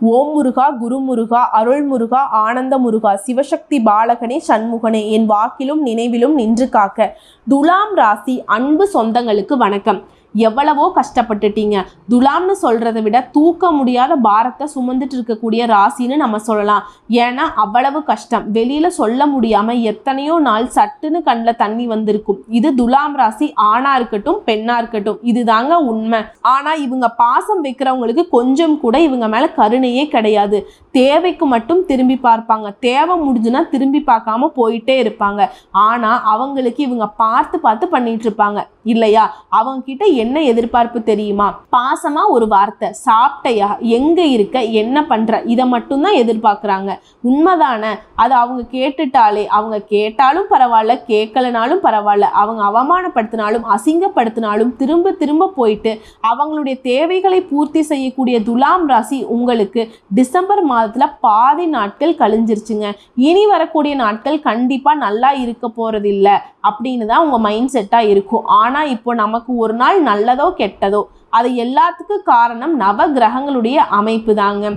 ஓம் முருகா குருமுருகா அருள்முருகா ஆனந்த முருகா சிவசக்தி பாலகனே சண்முகனே என் வாக்கிலும் நினைவிலும் நின்று காக்க துலாம் ராசி அன்பு சொந்தங்களுக்கு வணக்கம். எவ்வளவோ கஷ்டப்பட்டுட்டீங்க. துலாம்னு சொல்கிறத விட தூக்க முடியாத பாரத்தை சுமந்துட்டு இருக்கக்கூடிய ராசின்னு நம்ம சொல்லலாம். ஏன்னா அவ்வளவு கஷ்டம். வெளியில சொல்ல முடியாம எத்தனையோ நாள் சட்டுன்னு கண்ணில் தண்ணி வந்திருக்கும். இது துலாம் ராசி ஆணா இருக்கட்டும் பெண்ணா இருக்கட்டும். இதுதாங்க உண்மை. ஆனா இவங்க பாசம் வைக்கிறவங்களுக்கு கொஞ்சம் கூட இவங்க மேல கருணையே கிடையாது. தேவைக்கு மட்டும் திரும்பி பார்ப்பாங்க. தேவை முடிஞ்சுன்னா திரும்பி பார்க்காம போயிட்டே இருப்பாங்க. ஆனா அவங்களுக்கு இவங்க பார்த்து பார்த்து பண்ணிட்டு இருப்பாங்க. இல்லையா? அவங்க கிட்ட என்ன எதிர்பார்ப்பு தெரியுமா? பாசமா ஒரு வார்த்தை சாப்பிட்டையா? எங்க இருக்க? என்ன பண்ற? இதை மட்டும்தான் எதிர்பார்க்குறாங்க. உண்மைதானே? அது அவங்க கேட்டுட்டாலே அவங்க கேட்டாலும் பரவாயில்ல கேட்கலனாலும் பரவாயில்ல. அவங்க அவமானப்படுத்தினாலும் அசிங்கப்படுத்தினாலும் திரும்ப திரும்ப போயிட்டு அவங்களுடைய தேவைகளை பூர்த்தி செய்யக்கூடிய துலாம் ராசி உங்களுக்கு டிசம்பர் மாதத்துல பாதி நாட்கள் கழிஞ்சிருச்சுங்க. இனி வரக்கூடிய நாட்கள் கண்டிப்பா நல்லா இருக்க போகிறதில்ல அப்படின்னு தான் உங்க மைண்ட் செட்டா இருக்கும். ஆனால் ஆனால் இப்போ நமக்கு ஒரு நாள் நல்லதோ கெட்டதோ அது எல்லாத்துக்கும் காரணம் நவ கிரகங்களுடைய அமைப்பு தாங்க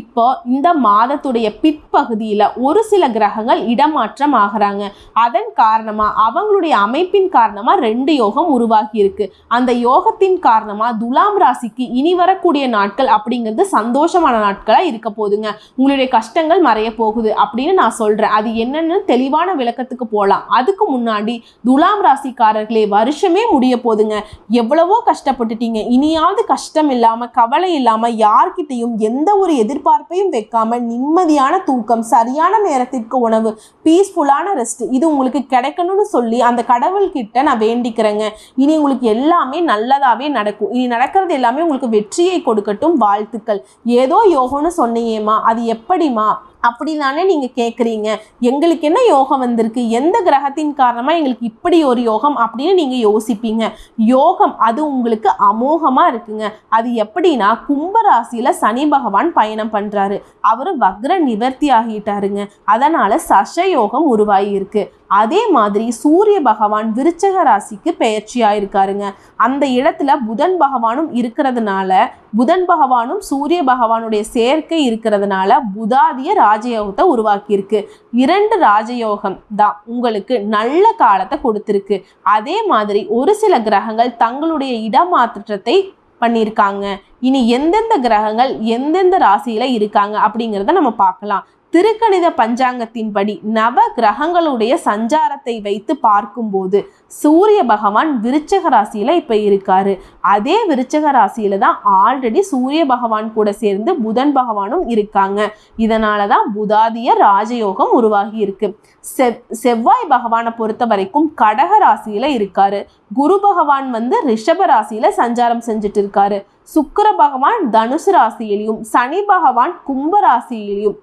இப்போ இந்த மாதத்துடைய பிற்பகுதியில் ஒரு சில கிரகங்கள் இடமாற்றம் ஆகிறாங்க. அதன் காரணமாக அவங்களுடைய அமைப்பின் காரணமாக ரெண்டு யோகம் உருவாகி இருக்கு. அந்த யோகத்தின் காரணமாக துலாம் ராசிக்கு இனி வரக்கூடிய நாட்கள் அப்படிங்கிறது சந்தோஷமான நாட்களாக இருக்க போகுதுங்க. உங்களுடைய கஷ்டங்கள் மறைய போகுது அப்படின்னு நான் சொல்கிறேன் அது என்னென்னு தெளிவான விளக்கத்துக்கு போகலாம் அதுக்கு முன்னாடி துலாம் ராசிக்காரர்களே வருஷமே முடிய போகுதுங்க எவ்வளவோ கஷ்டப்பட்டுட்டீங்க. இனியாவது கஷ்டம் இல்லாமல் கவலை இல்லாமல் யார்கிட்டையும் எந்த ஒரு எதிர்பார்ப்பையும் வைக்காமல் நிம்மதியான தூக்கம் சரியான நேரத்திற்கு உணவு பீஸ்ஃபுல்லான ரெஸ்ட் இது உங்களுக்கு கிடைக்கணும்னு சொல்லி அந்த கடவுள்கிட்ட நான் வேண்டிக்கிறேங்க. இனி உங்களுக்கு எல்லாமே நல்லதாகவே நடக்கும். இனி நடக்கிறது எல்லாமே உங்களுக்கு வெற்றியை கொடுக்கட்டும். வாழ்த்துக்கள். ஏதோ யோகம்னு சொன்னீங்கம்மா. அது எப்படிமா அப்படி தானே நீங்கள் கேட்குறீங்க எங்களுக்கு என்ன யோகம் வந்திருக்கு? எந்த கிரகத்தின் காரணமாக எங்களுக்கு இப்படி ஒரு யோகம் அப்படின்னு நீங்கள் யோசிப்பீங்க. யோகம் அது உங்களுக்கு அமோகமாக இருக்குங்க. அது எப்படின்னா கும்பராசியில் சனி பகவான் பயணம் பண்ணுறாரு அவர் வக்ர நிவர்த்தி ஆகிட்டாருங்க. அதனால் சஷ யோகம் அதே மாதிரி சூரிய பகவான் விருச்சக ராசிக்கு பெயர்ச்சியாக இருக்காருங்க அந்த இடத்துல புதன் பகவானும் இருக்கிறதுனால புதன் பகவானும் சூரிய பகவானுடைய சேர்க்கை இருக்கிறதுனால புதாதிய ராஜயோகத்தை உருவாக்கியிருக்கு. இரண்டு ராஜயோகம் தான் உங்களுக்கு நல்ல காலத்தை கொடுத்துருக்கு. அதே மாதிரி ஒரு சில கிரகங்கள் தங்களுடைய இடமாற்றத்தை பண்ணியிருக்காங்க. இனி எந்தெந்த கிரகங்கள் எந்தெந்த ராசியில் இருக்காங்க அப்படிங்கிறத நம்ம பார்க்கலாம். திருக்கணித பஞ்சாங்கத்தின்படி நவ கிரகங்களுடைய சஞ்சாரத்தை வைத்து பார்க்கும்போது சூரிய பகவான் விருச்சக ராசியில இப்ப இருக்காரு. அதே விருச்சக ராசியில தான் ஆல்ரெடி சூரிய பகவான் கூட சேர்ந்து புதன் பகவானும் இருக்காங்க. இதனால தான் புதாதிய ராஜயோகம் உருவாகி இருக்கு. செவ் செவ்வாய் பகவானை பொறுத்த வரைக்கும் கடக ராசியில இருக்காரு. குரு பகவான் வந்து ரிஷப ராசியில சஞ்சாரம் செஞ்சுட்டு இருக்காரு. சுக்கர பகவான் தனுசு ராசியிலையும் சனி பகவான் கும்ப ராசியிலையும்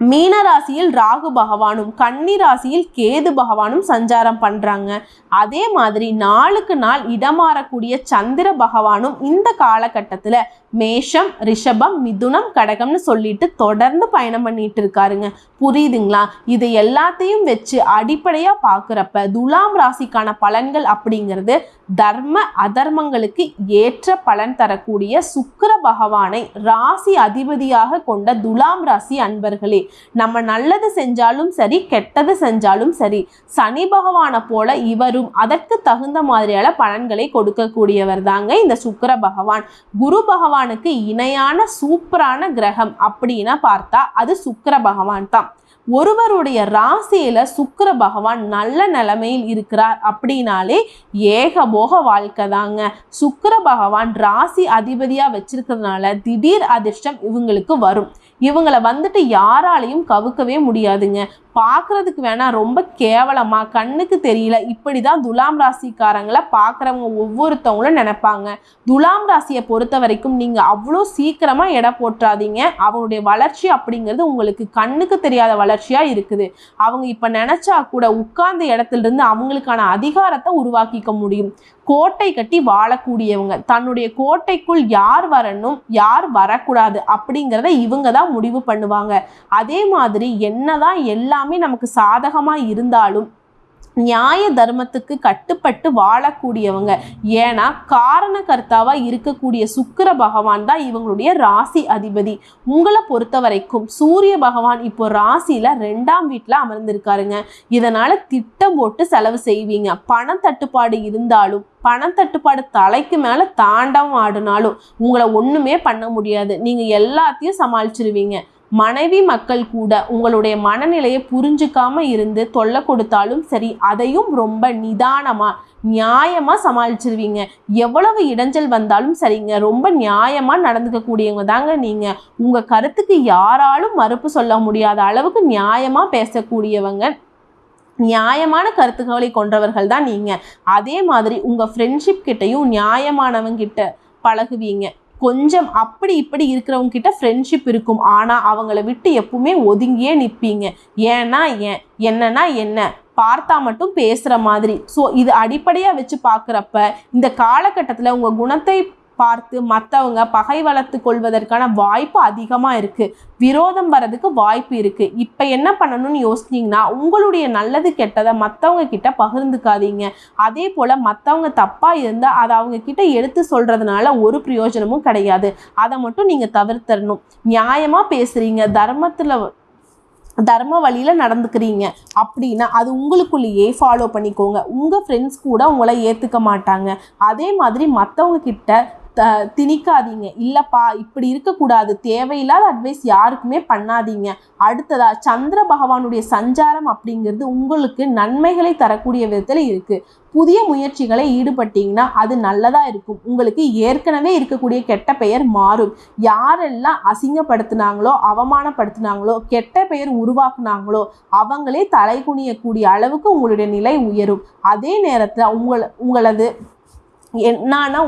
மீன ராசியில் ராகு பகவானும் கன்னி ராசியில் கேது பகவானும் சஞ்சாரம் பண்ணுறாங்க அதே மாதிரி நாளுக்கு நாள் இடமாறக்கூடிய சந்திர பகவானும் இந்த காலகட்டத்தில் மேஷம் ரிஷபம் மிதுனம் கடகம்னு சொல்லிட்டு தொடர்ந்து பயணம் பண்ணிட்டு இருக்காருங்க. புரியுதுங்களா? இது எல்லாத்தையும் வச்சு அடிப்படையாக பார்க்குறப்ப துலாம் ராசிக்கான பலன்கள் அப்படிங்கிறது தர்ம அதர்மங்களுக்கு ஏற்ற பலன் தரக்கூடிய சுக்கர பகவானை ராசி அதிபதியாக கொண்ட துலாம் ராசி அன்பர்களே நம்ம நல்லது செஞ்சாலும் சரி கெட்டது செஞ்சாலும் சரி சனி பகவானை போல இவரும் அதற்கு தகுந்த மாதிரியான பலன்களை கொடுக்கக்கூடியவர் தாங்க இந்த சுக்கர பகவான். குரு பகவானுக்கு இணையான சூப்பரான கிரகம் அப்படின்னா பார்த்தா அது சுக்கர பகவான் தான். ஒருவருடைய ராசியில சுக்கர பகவான் நல்ல நிலைமையில் இருக்கிறார் அப்படின்னாலே ஏகபோக வாழ்க்கை தாங்க. சுக்கர பகவான் ராசி அதிபதியா வச்சிருக்கிறதுனால திடீர் அதிர்ஷ்டம் இவங்களுக்கு வரும். இவங்களை வந்துட்டு யாராலையும் கவுக்கவே முடியாதுங்க. பார்க்கறதுக்கு வேணால் ரொம்ப கேவலமாக கண்ணுக்கு தெரியல. இப்படி தான் துலாம் ராசிக்காரங்களை பார்க்குறவங்க ஒவ்வொருத்தவங்களும் நினைப்பாங்க. துலாம் ராசியை பொறுத்த வரைக்கும் நீங்கள் அவ்வளோ சீக்கிரமாக எடை போட்டுறாதீங்க அவங்களுடைய வளர்ச்சி அப்படிங்கிறது உங்களுக்கு கண்ணுக்கு தெரியாத வளர்ச்சியாக இருக்குது. அவங்க இப்போ நினச்சா கூட உட்கார்ந்த இடத்துலருந்து அவங்களுக்கான அதிகாரத்தை உருவாக்கிக்க முடியும். கோட்டை கட்டி வாழக்கூடியவங்க தன்னுடைய கோட்டைக்குள் யார் வரணும் யார் வரக்கூடாது அப்படிங்கிறத இவங்க தான் முடிவு பண்ணுவாங்க. அதே மாதிரி என்னதான் எல்லாமே நமக்கு சாதகமாக இருந்தாலும் நியாய தர்மத்துக்கு கட்டுப்பட்டு வாழக்கூடியவங்க. ஏன்னா காரணகர்த்தாவா இருக்கக்கூடிய சுக்கிர பகவான் தான் இவங்களுடைய ராசி அதிபதி. உங்களை பொறுத்த வரைக்கும் சூரிய பகவான் இப்போ ராசியில ரெண்டாம் வீட்டில் அமர்ந்திருக்காருங்க. இதனால திட்டம் போட்டு செலவு செய்வீங்க. பண தட்டுப்பாடு இருந்தாலும் பணத்தட்டுப்பாடு தலைக்கு மேல தாண்டவம் ஆடினாலும் உங்களை ஒண்ணுமே பண்ண முடியாது. நீங்க எல்லாத்தையும் சமாளிச்சிருவீங்க. மனைவி மக்கள் கூட உங்களுடைய மனநிலையை புரிஞ்சுக்காம இருந்து தொல்லை கொடுத்தாலும் சரி அதையும் ரொம்ப நிதானமா நியாயமா சமாளிச்சிருவீங்க. எவ்வளவு இடைஞ்சல் வந்தாலும் சரிங்க ரொம்ப நியாயமா நடந்துக்க கூடியவங்க தாங்க நீங்க. உங்க கருத்துக்கு யாராலும் மறுப்பு சொல்ல முடியாத அளவுக்கு நியாயமா பேசக்கூடியவங்க நியாயமான கருத்துக்களை கொண்டவர்கள் தான் நீங்க. அதே மாதிரி உங்க ஃப்ரெண்ட்ஷிப் கிட்டையும் நியாயமானவங்கிட்ட பழகுவீங்க. கொஞ்சம் அப்படி இப்படி இருக்கிறவங்க கிட்ட ஃப்ரெண்ட்ஷிப் இருக்கும். ஆனால் அவங்கள விட்டு எப்பவுமே ஒதுங்கியே நிற்பீங்க ஏன்னா ஏன் என்னன்னா என்ன? பார்த்தா மட்டும் பேசுகிற மாதிரி. ஸோ இது அடிப்படையாக வச்சு பார்க்குறப்ப இந்த காலகட்டத்தில் உங்கள் குணத்தை பார்த்து மற்றவங்க பகை வளர்த்து கொள்வதற்கான வாய்ப்பு அதிகமாக இருக்குது விரோதம் வரதுக்கு வாய்ப்பு இருக்குது இப்போ என்ன பண்ணணும்னு யோசிச்சிங்கன்னா உங்களுடைய நல்லது கெட்டதை மற்றவங்க கிட்ட பகிர்ந்துக்காதீங்க. அதே போல் மற்றவங்க தப்பாக இருந்தால் அதை அவங்க கிட்ட எடுத்து சொல்கிறதுனால ஒரு பிரயோஜனமும் கிடையாது. அதை மட்டும் நீங்கள் தவிர்த்தரணும். நியாயமாக பேசுகிறீங்க தர்மத்தில் தர்ம வழியில் நடந்துக்கிறீங்க அப்படின்னா அது உங்களுக்குள்ளேயே ஃபாலோ பண்ணிக்கோங்க. உங்கள் ஃப்ரெண்ட்ஸ் கூட உங்களை ஏற்றுக்க மாட்டாங்க. அதே மாதிரி மற்றவங்க கிட்ட த திணிக்காதீங்க. இல்லைப்பா இப்படி இருக்கக்கூடாது. தேவையில்லாத அட்வைஸ் யாருக்குமே பண்ணாதீங்க. அடுத்ததா சந்திர பகவானுடைய சஞ்சாரம் அப்படிங்கிறது உங்களுக்கு நன்மைகளை தரக்கூடிய விதத்தில் இருக்குது புதிய முயற்சிகளை ஈடுபட்டீங்கன்னா அது நல்லதாக இருக்கும். உங்களுக்கு ஏற்கனவே இருக்கக்கூடிய கெட்ட பெயர் மாறும். யாரெல்லாம் அசிங்கப்படுத்தினாங்களோ அவமானப்படுத்தினாங்களோ கெட்ட பெயர் உருவாக்குனாங்களோ அவங்களே தலை குனியக்கூடிய அளவுக்கு உங்களுடைய நிலை உயரும். அதே நேரத்தில் உங்கள உங்களது என்னன்னா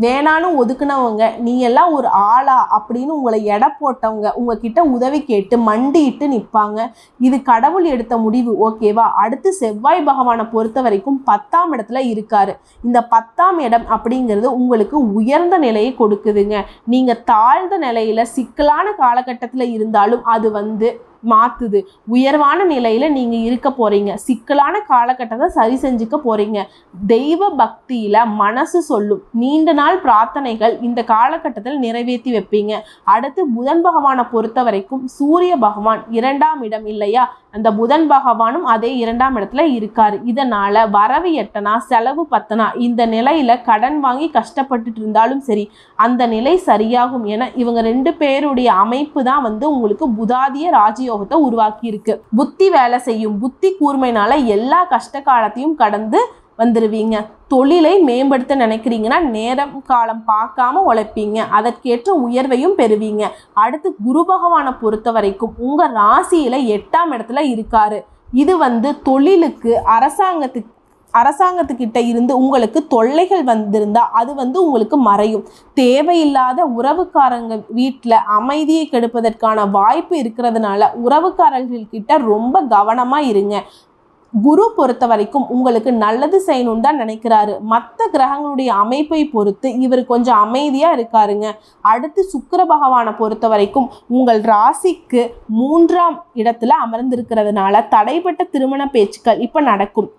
வேணான்னு ஒதுக்குனவங்க நீ எல்லாம் ஒரு ஆளா அப்படின்னு உங்களை எடை போட்டவங்க உங்ககிட்ட உதவி கேட்டு மண்டிட்டு நிற்பாங்க இது கடவுள் எடுத்த முடிவு ஓகேவா அடுத்து செவ்வாய் பகவானை பொறுத்த வரைக்கும் பத்தாம் இடத்துல இருக்காரு. இந்த பத்தாம் இடம் அப்படிங்கிறது உங்களுக்கு உயர்ந்த நிலையை கொடுக்குதுங்க. நீங்க தாழ்ந்த நிலையில சிக்கலான காலகட்டத்தில் இருந்தாலும் அது வந்து மாற்றுது உயர்வான நிலையில் நீங்கள் இருக்க போகிறீங்க சிக்கலான காலகட்டத்தை சரி செஞ்சுக்க போகிறீங்க தெய்வ பக்தியில் மனசு சொல்லும். நீண்ட நாள் பிரார்த்தனைகள் இந்த காலகட்டத்தில் நிறைவேற்றி வைப்பீங்க. அடுத்து புதன் பகவானை பொறுத்த வரைக்கும் சூரிய பகவான் இரண்டாம் இடம் இல்லையா? அந்த புதன் பகவானும் அதே இரண்டாம் இடத்துல இருக்கார். இதனால் வரவு எட்டனா செலவு பத்தனா இந்த நிலையில் கடன் வாங்கி கஷ்டப்பட்டுட்டு இருந்தாலும் சரி அந்த நிலை சரியாகும் என இவங்க ரெண்டு பேருடைய அமைப்பு தான் வந்து உங்களுக்கு புதாதிய ராஜயோகத்தை உருவாக்கி இருக்கு புத்தி வேலை செய்யும் புத்தி கூர்மையினால எல்லா கஷ்ட காலத்தையும் கடந்து வந்துடுவீங்க தொழிலை மேம்படுத்த நினைக்கிறீங்கன்னா நேரம் காலம் பார்க்காம உழைப்பீங்க. அதற்கேற்ற உயர்வையும் பெறுவீங்க. அடுத்து குரு பகவானை பொறுத்த வரைக்கும் உங்க ராசியில எட்டாம் இடத்துல இருக்காரு. இது வந்து தொழிலுக்கு அரசாங்கத்துக்கு அரசாங்கத்துக்கிட்ட இருந்து உங்களுக்கு தொல்லைகள் வந்திருந்தால் அது வந்து உங்களுக்கு மறையும். தேவையில்லாத உறவுக்காரங்க வீட்டில் அமைதியை கெடுப்பதற்கான வாய்ப்பு இருக்கிறதுனால உறவுக்காரர்கள்கிட்ட ரொம்ப கவனமாக இருங்க. குரு பொறுத்த வரைக்கும் உங்களுக்கு நல்லது செய்யணும்னு தான் நினைக்கிறாரு. மற்ற கிரகங்களுடைய அமைப்பை பொறுத்து இவர் கொஞ்சம் அமைதியாக இருக்காருங்க. அடுத்து சுக்கர பகவானை பொறுத்த வரைக்கும் உங்கள் ராசிக்கு மூன்றாம் இடத்துல அமர்ந்திருக்கிறதுனால தடைப்பட்ட திருமண பேச்சுக்கள் இப்போ நடக்கும்.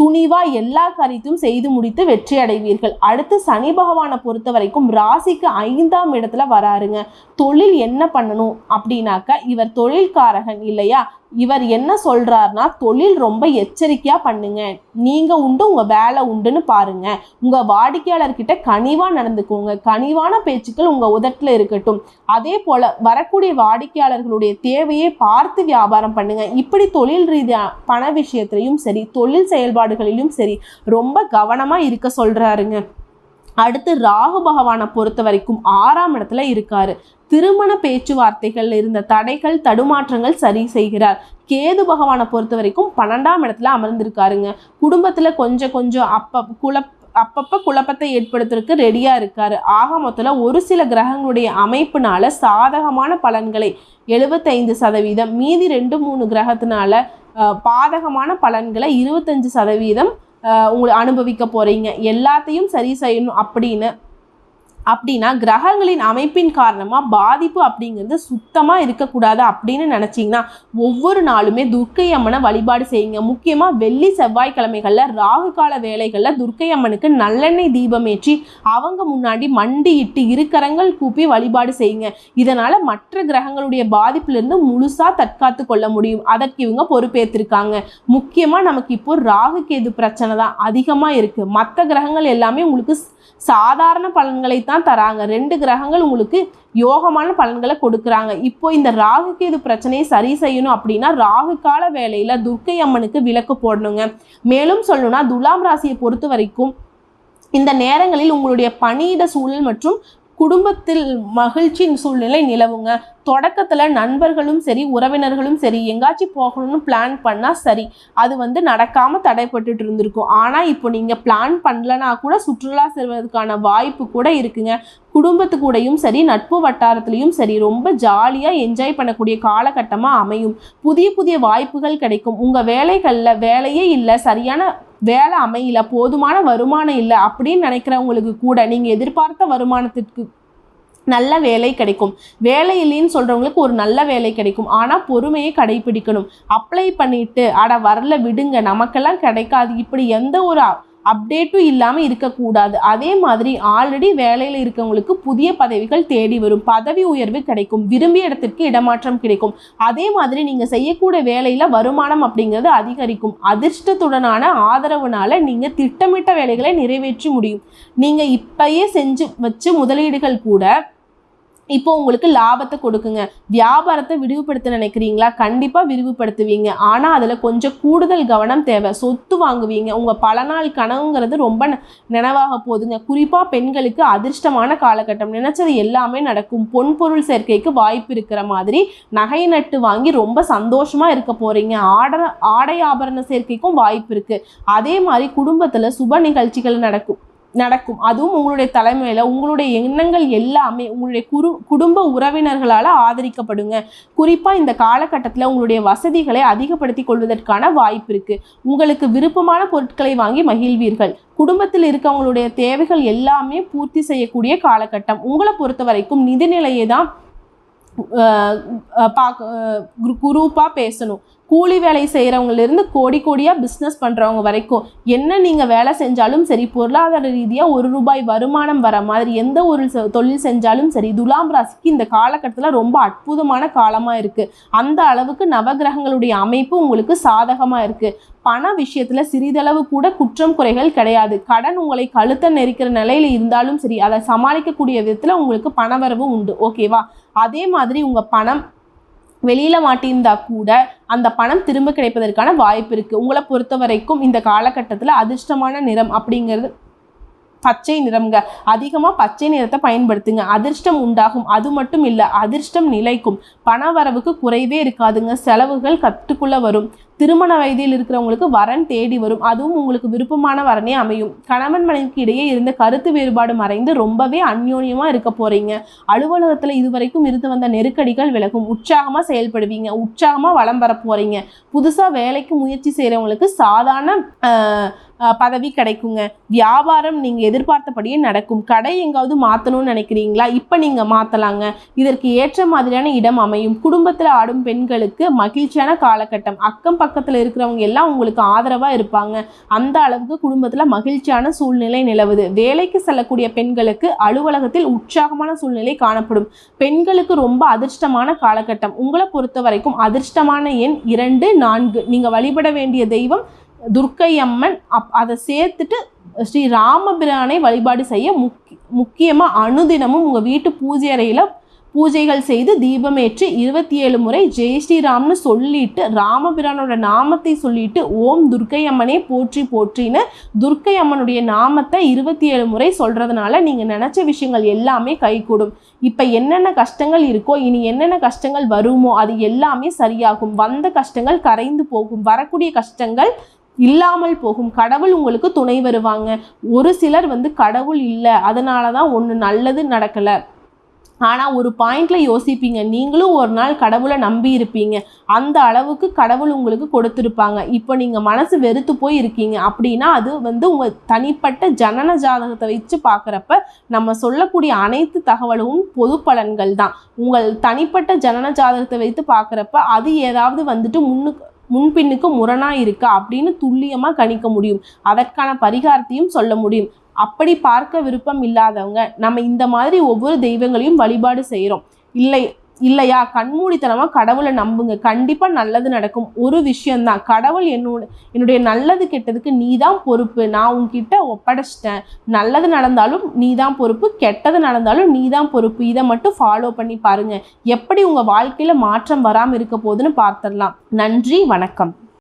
துணிவா எல்லா காரியத்தையும் செய்து முடித்து வெற்றி அடைவீர்கள். அடுத்து சனி பகவானை பொறுத்த வரைக்கும் ராசிக்கு ஐந்தாம் இடத்துல வராருங்க. தொழில் என்ன பண்ணணும் அப்படின்னாக்க இவர் தொழில்காரகன் இல்லையா? இவர் என்ன சொல்றாருன்னா தொழில் ரொம்ப எச்சரிக்கையா பண்ணுங்க. நீங்க உண்டு உங்க வேலை உண்டுன்னு பாருங்க. உங்க வாடிக்கையாளர்கிட்ட கனிவா நடந்துக்கோங்க. கனிவான பேச்சுக்கள் உங்க உதட்டுல இருக்கட்டும். அதே போல வரக்கூடிய வாடிக்கையாளர்களுடைய தேவையை பார்த்து வியாபாரம் பண்ணுங்க. இப்படி தொழில் ரீதியா பண விஷயத்திலையும் சரி தொழில் செயல்பாடுகளிலும் சரி ரொம்ப கவனமா இருக்க சொல்றாருங்க. அடுத்து ராகு பகவானை பொறுத்த வரைக்கும் ஆறாம் இடத்துல இருக்காரு. திருமண பேச்சுவார்த்தைகள் இருந்த தடைகள் தடுமாற்றங்கள் சரி செய்கிறார். கேது பகவானை பொறுத்த வரைக்கும் பன்னெண்டாம் இடத்துல அமர்ந்திருக்காருங்க. குடும்பத்துல கொஞ்சம் கொஞ்சம் அப்ப குழப்ப அப்பப்போ குழப்பத்தை ஏற்படுத்துறதுக்கு ரெடியாக இருக்காரு. ஆக மொத்தத்தில் ஒரு சில கிரகங்களுடைய அமைப்புனால சாதகமான பலன்களை எழுபத்தைந்து சதவீதம் மீதி ரெண்டு மூணு கிரகத்தினால பாதகமான பலன்களை இருபத்தஞ்சு சதவீதம் உங்களை அனுபவிக்க போகிறீங்க எல்லாத்தையும் சரி செய்யணும் அப்படின்னு அப்படின்னா கிரகங்களின் அமைப்பின் காரணமாக பாதிப்பு அப்படிங்கிறது சுத்தமாக இருக்கக்கூடாது அப்படின்னு நினச்சிங்கன்னா ஒவ்வொரு நாளுமே துர்க்கை அம்மனை வழிபாடு செய்யுங்க. முக்கியமாக வெள்ளி செவ்வாய்க்கிழமைகளில் ராகு கால வேலைகளில் துர்க்கை அம்மனுக்கு நல்லெண்ணெய் தீபம் ஏற்றி அவங்க முன்னாடி மண்டியிட்டு இருக்கரங்கள் கூப்பி வழிபாடு செய்யுங்க. இதனால் மற்ற கிரகங்களுடைய பாதிப்பிலிருந்து முழுசாக தற்காத்து கொள்ள முடியும். அதற்கு இவங்க பொறுப்பேற்றிருக்காங்க. முக்கியமாக நமக்கு இப்போ ராகு கேது பிரச்சனை தான் அதிகமாக இருக்குது மற்ற கிரகங்கள் எல்லாமே உங்களுக்கு சாதாரண பலன்களை தான் தராங்க. ரெண்டு கிரகங்கள் உங்களுக்கு யோகமான பலன்களை கொடுக்குறாங்க. இப்போ இந்த ராகுக்கு இது பிரச்சனையை சரி செய்யணும் அப்படின்னா ராகு கால வேலையில துர்க்கை அம்மனுக்கு விளக்கு போடணுங்க. மேலும் சொல்லணும்னா துலாம் ராசியை பொறுத்த வரைக்கும் இந்த நேரங்களில் உங்களுடைய பணியிட சூழல் மற்றும் குடும்பத்தில் மகிழ்ச்சியின் சூழ்நிலை நிலவுங்க. தொடக்கத்தில் நண்பர்களும் சரி உறவினர்களும் சரி எங்காச்சும் போகணும்னு பிளான் பண்ணால் சரி. அது வந்து நடக்காமல் தடைப்பட்டுட்டு இருந்திருக்கும். ஆனால் இப்போ நீங்கள் பிளான் பண்ணலனா கூட சுற்றுலா செல்வதற்கான வாய்ப்பு கூட இருக்குங்க. குடும்பத்து கூடயும் சரி நட்பு வட்டாரத்துலேயும் சரி ரொம்ப ஜாலியாக என்ஜாய் பண்ணக்கூடிய காலகட்டமாக அமையும். புதிய புதிய வாய்ப்புகள் கிடைக்கும். உங்கள் வேலைகளில் வேலையே இல்லை சரியான வேலை அமையல போதுமான வருமானம் இல்லை அப்படின்னு நினைக்கிறவங்களுக்கு கூட நீங்கள் எதிர்பார்த்த வருமானத்திற்கு நல்ல வேலை கிடைக்கும். வேலை இல்லைன்னு சொல்கிறவங்களுக்கு ஒரு நல்ல வேலை கிடைக்கும். ஆனால் பொறுமையை கடைபிடிக்கணும். அப்ளை பண்ணிட்டு அட வரல விடுங்க. நமக்கெல்லாம் கிடைக்காது. இப்படி எந்த ஒரு அப்டேட்டும் இல்லாமல் இருக்கக்கூடாது. அதே மாதிரி ஆல்ரெடி வேலையில் இருக்கவங்களுக்கு புதிய பதவிகள் தேடி வரும். பதவி உயர்வு கிடைக்கும். விரும்பிய இடத்திற்கு இடமாற்றம் கிடைக்கும். அதே மாதிரி நீங்கள் செய்யக்கூடிய வேலையில் வருமானம் அப்படிங்கிறது அதிகரிக்கும். அதிர்ஷ்டத்துடனான ஆதரவுனால நீங்கள் திட்டமிட்ட வேலைகளை நிறைவேற்றி முடியும். நீங்கள் இப்பயே செஞ்சு வச்சு முதலீடுகள் கூட இப்போ உங்களுக்கு லாபத்தை கொடுக்குங்க. வியாபாரத்தை விரிவுபடுத்த நினைக்கிறீங்களா? கண்டிப்பாக விரிவுபடுத்துவீங்க. ஆனால் அதில் கொஞ்சம் கூடுதல் கவனம் தேவை. சொத்து வாங்குவீங்க. உங்கள் பல நாள் கனவுங்கிறது ரொம்ப நினைவாக போகுதுங்க. குறிப்பாக பெண்களுக்கு அதிர்ஷ்டமான காலகட்டம். நினைச்சது எல்லாமே நடக்கும். பொன் பொருள் சேர்க்கைக்கு வாய்ப்பு இருக்கிற மாதிரி நகை நட்டு வாங்கி ரொம்ப சந்தோஷமாக இருக்க போகிறீங்க ஆடர ஆடை ஆபரண சேர்க்கைக்கும் வாய்ப்பு இருக்குது அதே மாதிரி குடும்பத்தில் சுப நிகழ்ச்சிகள் நடக்கும். நடக்கும். அதுவும் உங்களுடைய தலைமையில் உங்களுடைய எண்ணங்கள் எல்லாமே உங்களுடைய குரு குடும்ப உறவினர்களால் ஆதரிக்கப்படுங்க. குறிப்பாக இந்த காலகட்டத்தில் உங்களுடைய வசதிகளை அதிகப்படுத்தி கொள்வதற்கான வாய்ப்பு இருக்குது உங்களுக்கு விருப்பமான பொருட்களை வாங்கி மகிழ்வீர்கள். குடும்பத்தில் இருக்கவங்களுடைய தேவைகள் எல்லாமே பூர்த்தி செய்யக்கூடிய காலகட்டம். உங்களை பொறுத்த வரைக்கும் நிதிநிலையை தான் பார்க்க குரூப்பாக பேசணும். கூலி வேலை செய்கிறவங்கலேருந்து கோடி கோடியாக பிஸ்னஸ் பண்ணுறவங்க வரைக்கும் என்ன நீங்கள் வேலை செஞ்சாலும் சரி பொருளாதார ரீதியாக ஒரு ரூபாய் வருமானம் வர மாதிரி எந்த ஒரு தொழில் செஞ்சாலும் சரி துலாம் ராசிக்கு இந்த காலகட்டத்தில் ரொம்ப அற்புதமான காலமாக இருக்குது அந்த அளவுக்கு நவகிரகங்களுடைய அமைப்பு உங்களுக்கு சாதகமாக இருக்குது பண விஷயத்தில் சிறிதளவு கூட குற்றம் குறைகள் கிடையாது. கடன் உங்களை கழுத்த நெரிக்கிற நிலையில் இருந்தாலும் சரி அதை சமாளிக்கக்கூடிய விதத்தில் உங்களுக்கு பணவரவு உண்டு. ஓகேவா அதே மாதிரி உங்கள் பணம் வெளியில் மாட்டியிருந்தா கூட அந்த பணம் திரும்ப கிடைப்பதற்கான வாய்ப்பு இருக்குது உங்களை பொறுத்த வரைக்கும் இந்த காலகட்டத்தில் அதிர்ஷ்டமான நிறம் அப்படிங்கிறது பச்சை நிறம்ங்க. அதிகமாக பச்சை நிறத்தை பயன்படுத்துங்க. அதிர்ஷ்டம் உண்டாகும். அது மட்டும் இல்லை அதிர்ஷ்டம் நிலைக்கும். பண வரவுக்கு குறைவே இருக்காதுங்க. செலவுகள் கட்டுக்குள்ள வரும். திருமண வயதில் இருக்கிறவங்களுக்கு வரன் தேடி வரும். அதுவும் உங்களுக்கு விருப்பமான வரனே அமையும். கணவன் மனைவிக்கு இடையே இருந்த கருத்து வேறுபாடு மறைந்து ரொம்பவே அந்யோன்யமாக இருக்க போறீங்க. அலுவலகத்தில் இதுவரைக்கும் இருந்து வந்த நெருக்கடிகள் விலகும். உற்சாகமாக செயல்படுவீங்க. உற்சாகமாக வளம் வர போறீங்க. புதுசாக வேலைக்கு முயற்சி செய்கிறவங்களுக்கு சாதாரண பதவி கிடைக்குங்க. வியாபாரம் நீங்கள் எதிர்பார்த்தபடியே நடக்கும். கடை எங்காவது மாற்றணும்னு நினைக்கிறீங்களா? இப்போ நீங்கள் மாற்றலாங்க இதற்கு ஏற்ற மாதிரியான இடம் அமையும். குடும்பத்தில் ஆடும் பெண்களுக்கு மகிழ்ச்சியான காலகட்டம். அக்கம் பக்கத்தில் இருக்கிறவங்க எல்லாம் உங்களுக்கு ஆதரவாக இருப்பாங்க. அந்த அளவுக்கு குடும்பத்தில் மகிழ்ச்சியான சூழ்நிலை நிலவுது. வேலைக்கு செல்லக்கூடிய பெண்களுக்கு அலுவலகத்தில் உற்சாகமான சூழ்நிலை காணப்படும். பெண்களுக்கு ரொம்ப அதிர்ஷ்டமான காலகட்டம். உங்களை பொறுத்த வரைக்கும் அதிர்ஷ்டமான எண் இரண்டு நான்கு. நீங்கள் வழிபட வேண்டிய தெய்வம் துர்க்கை அம்மன் அப் அதை சேர்த்துட்டு ஸ்ரீ ராமபிரானை வழிபாடு செய்ய முக்கி முக்கியமாக அனுதினமும் உங்கள் வீட்டு பூஜை அறையில் பூஜைகள் செய்து தீபமேற்றி இருபத்தி ஏழு முறை ஜெய் ஸ்ரீராம்னு சொல்லிட்டு ராமபிரானோட நாமத்தை சொல்லிட்டு ஓம் துர்க்கை அம்மனே போற்றி போற்றின்னு துர்க்கை அம்மனுடைய நாமத்தை இருபத்தி ஏழு முறை சொல்கிறதுனால நீங்கள் நினச்ச விஷயங்கள் எல்லாமே கைகூடும். இப்போ என்னென்ன கஷ்டங்கள் இருக்கோ இனி என்னென்ன கஷ்டங்கள் வருமோ அது எல்லாமே சரியாகும். வந்த கஷ்டங்கள் கரைந்து போகும். வரக்கூடிய கஷ்டங்கள் இல்லாமல் போகும். கடவுள் உங்களுக்கு துணை வருவாங்க. ஒரு சிலர் வந்து கடவுள் இல்லை. அதனால தான் ஒன்று நல்லது நடக்கலை. ஆனால் ஒரு பாயிண்டில் யோசிப்பீங்க. நீங்களும் ஒரு நாள் கடவுளை நம்பி இருப்பீங்க. அந்த அளவுக்கு கடவுள் உங்களுக்கு கொடுத்துருப்பாங்க. இப்போ நீங்கள் மனசு வெறுத்து போய் இருக்கீங்க அப்படின்னா அது வந்து உங்கள் தனிப்பட்ட ஜனன ஜாதகத்தை வச்சு பார்க்குறப்ப நம்ம சொல்லக்கூடிய அனைத்து தகவலும் பொது பலன்கள் தான். உங்கள் தனிப்பட்ட ஜனன ஜாதகத்தை வைத்து பார்க்குறப்ப அது ஏதாவது வந்துட்டு முன்னுக்கு முன்பின்னுக்கு முரணாக இருக்கா அப்படின்னு துல்லியமாக கணிக்க முடியும். அதற்கான பரிகாரத்தையும் சொல்ல முடியும். அப்படி பார்க்க விருப்பம் இல்லாதவங்க நம்ம இந்த மாதிரி ஒவ்வொரு தெய்வங்களையும் வழிபாடு செய்கிறோம் இல்லை இல்லையா? கண்மூடித்தனமாக கடவுளை நம்புங்க. கண்டிப்பாக நல்லது நடக்கும். ஒரு விஷயம்தான். கடவுள் என்னோட என்னுடைய நல்லது கெட்டதுக்கு நீ தான் பொறுப்பு. நான் உன்கிட்ட ஒப்படைச்சிட்டேன். நல்லது நடந்தாலும் நீ தான் பொறுப்பு. கெட்டது நடந்தாலும் நீ தான் பொறுப்பு. இதை மட்டும் ஃபாலோ பண்ணி பாருங்கள் எப்படி உங்கள் வாழ்க்கையில் மாற்றம் வராமல் இருக்க போகுதுன்னு பார்த்துடலாம். நன்றி வணக்கம்.